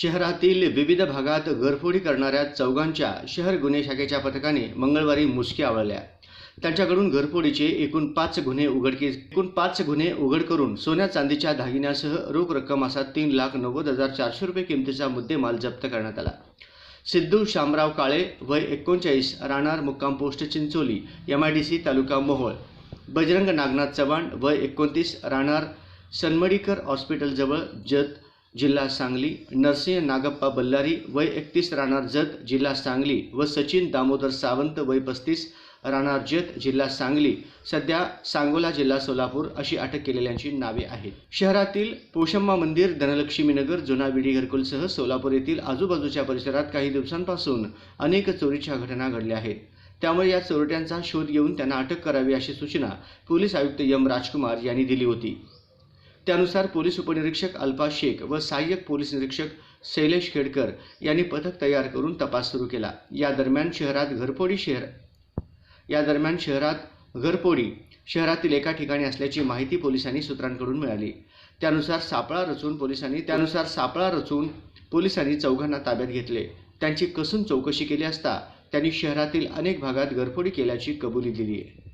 शहरातील विविध भागात घरफोडी करणाऱ्या चौघांच्या शहर गुन्हे शाखेच्या पथकाने मंगळवारी मुसकी आवळल्या. त्यांच्याकडून घरफोडीचे एकूण पाच गुन्हे उघडकीस एकूण पाच गुन्हे उघड करून सोन्या चांदीच्या दागिन्यासह रोख रक्कम असा तीन लाख नव्वद हजार चारशे रुपये किमतीचा मुद्देमाल जप्त करण्यात आला. सिद्धू शामराव काळे वय एकोणचाळीस राहणार मुक्काम post Chincholi M I D C तालुका मोहोळ. बजरंग नागनाथ चव्हाण वय एकोणतीस राहणार सनमडीकर हॉस्पिटलजवळ जत जिल्हा सांगली नरसिंह नागप्पा बल्लारी वय एकतीस राहणार जत जिल्हा सांगली व सचिन दामोदर सावंत वय पस्तीस राहणार जत जिल्हा सांगली. सध्या सांगोला जिल्हा सोलापूर अशी अटक केलेल्यांची नावे आहेत. शहरातील पोशम्मा मंदिर धनलक्ष्मीनगर जुना विडी घरकुलसह सोलापूर येथील आजूबाजूच्या परिसरात काही दिवसांपासून अनेक चोरीच्या घटना घडल्या आहेत. त्यामुळे या चोरट्यांचा शोध घेऊन त्यांना अटक करावी अशी सूचना पोलीस आयुक्त यम राजकुमार यांनी दिली होती. त्यानुसार पोलीस उपनिरीक्षक अल्फा शेख व सहाय्यक पोलीस निरीक्षक शैलेश खेडकर यांनी पथक तयार करून तपास सुरू केला. या दरम्यान शहरात घरपोडी शहर या दरम्यान शहरात घरपोडी शहरातील एका ठिकाणी असल्याची माहिती पोलिसांनी सूत्रांकडून मिळाली. त्यानुसार सापळा रचून पोलिसांनी त्यानुसार सापळा रचून पोलिसांनी चौघांना ताब्यात घेतले. त्यांची कसून चौकशी केली असता त्यांनी शहरातील अनेक भागात घरफोडी केल्याची कबुली दिली. आहे